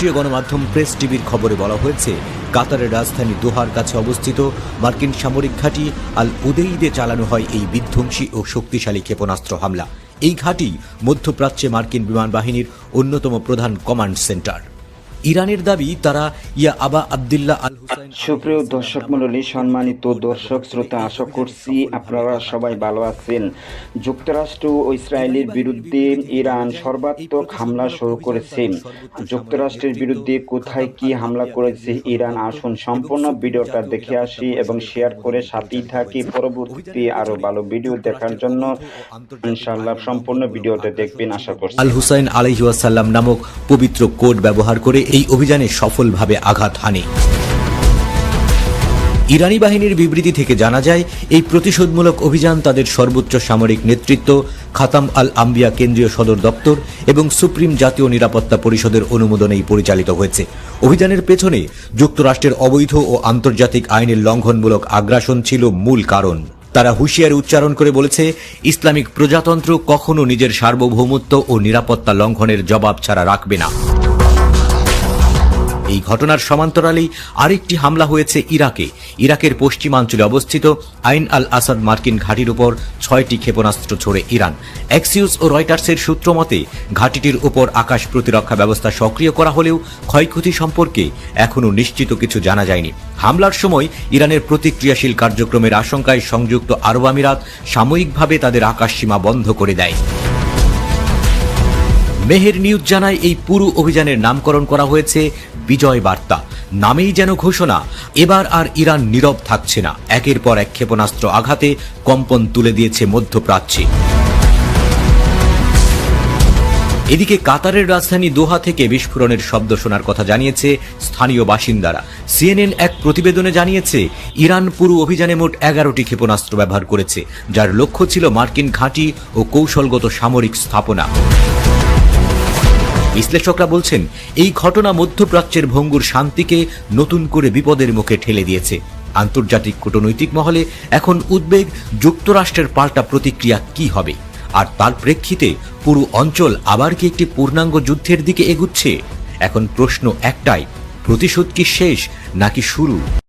রাষ্ট্রীয় গণমাধ্যম প্রেস টিভির খবরে বলা হয়েছে, কাতারের রাজধানী দোহার কাছে অবস্থিত মার্কিন সামরিক ঘাঁটি আল উদেইদে চালানো হয় এই বিধ্বংসী ও শক্তিশালী ক্ষেপণাস্ত্র হামলা। এই ঘাঁটি মধ্যপ্রাচ্যে মার্কিন বিমান বাহিনীর অন্যতম প্রধান কমান্ড সেন্টার। ইরানের দাবি তারা ইয়া আবা আবদুল্লাহ আল হুসাইন সুপ্রিয় দর্শক মণ্ডলী সম্মানিত দর্শক শ্রোতা আশা করছি আপনারা সবাই ভালো আছেন। যুক্তরাষ্ট্র ও ইসরায়েলের বিরুদ্ধে ইরান সর্বাত্মক হামলা শুরু করেছে। যুক্তরাষ্ট্রের বিরুদ্ধে কোথায় কি হামলা করেছে ইরান আসুন সম্পূর্ণ ভিডিওটা দেখে আসি এবং শেয়ার করে সাথেই থাকি পরবর্তীতে আরও ভালো ভিডিও দেখার জন্য ইনশাআল্লাহ সম্পূর্ণ ভিডিওটা দেখবেন আশা করছি। আল হুসাইন আলহিউসাল্লাম নামক পবিত্র কোড ব্যবহার করে এই অভিযানে সফলভাবে আঘাত হানে। ইরানি বাহিনীর বিবৃতি থেকে জানা যায়, এই প্রতিশোধমূলক অভিযান তাদের সর্বোচ্চ সামরিক নেতৃত্ব, খাতাম আল আম্বিয়া কেন্দ্রীয় সদর দপ্তর এবং সুপ্রিম জাতীয় নিরাপত্তা পরিষদের অনুমোদনেই পরিচালিত হয়েছে। অভিযানের পেছনে যুক্তরাষ্ট্রের অবৈধ ও আন্তর্জাতিক আইনের লঙ্ঘনমূলক আগ্রাসন ছিল মূল কারণ। তারা হুঁশিয়ারি উচ্চারণ করে বলেছে, ইসলামিক প্রজাতন্ত্র কখনো নিজের সার্বভৌমত্ব ও নিরাপত্তা লঙ্ঘনের জবাব ছাড়া রাখবে না। এই ঘটনার সমান্তরালেই আরেকটি হামলা হয়েছে ইরাকে। ইরাকের পশ্চিমাঞ্চলে অবস্থিত আইন আল আসাদ মার্কিন ঘাঁটির উপর ছয়টি ক্ষেপণাস্ত্র ছোড়ে ইরান। এক্সিউস ও রয়টার্সের সূত্র মতে, ঘাঁটিটির উপর আকাশ প্রতিরক্ষা ব্যবস্থা সক্রিয় করা হলেও ক্ষয়ক্ষতি সম্পর্কে এখনও নিশ্চিত কিছু জানা যায়নি। হামলার সময় ইরানের প্রতিক্রিয়াশীল কার্যক্রমের আশঙ্কায় সংযুক্ত আরব আমিরাত সাময়িকভাবে তাদের আকাশসীমা বন্ধ করে দেয়। মেহের নিউজ জানায় এই পুরো অভিযানের নামকরণ করা হয়েছে বিজয় বার্তা। নামেই যেন ঘোষণা, এবার আর ইরান নীরব থাকছে না। একের পর এক ক্ষেপণাস্ত্র আঘাতে কম্পন তুলে দিয়েছে মধ্যপ্রাচ্যে। এদিকে কাতারের রাজধানী দোহা থেকে বিস্ফোরণের শব্দ শোনার কথা জানিয়েছে স্থানীয় বাসিন্দারা। সিএনএন এক প্রতিবেদনে জানিয়েছে, ইরান পুরো অভিযানে মোট এগারোটি ক্ষেপণাস্ত্র ব্যবহার করেছে, যার লক্ষ্য ছিল মার্কিন ঘাঁটি ও কৌশলগত সামরিক স্থাপনা। বিশ্লেষকরা বলছেন, এই ঘটনা মধ্যপ্রাচ্যের ভঙ্গুর শান্তিকে নতুন করে বিপদের মুখে ঠেলে দিয়েছে। আন্তর্জাতিক কূটনৈতিক মহলে এখন উদ্বেগ যুক্তরাষ্ট্রের পাল্টা প্রতিক্রিয়া কি হবে? আর তার প্রেক্ষিতে পুরো অঞ্চল আবার কি একটি পূর্ণাঙ্গ যুদ্ধের দিকে এগুচ্ছে? এখন প্রশ্ন একটাই, প্রতিশোধ কি শেষ নাকি শুরু?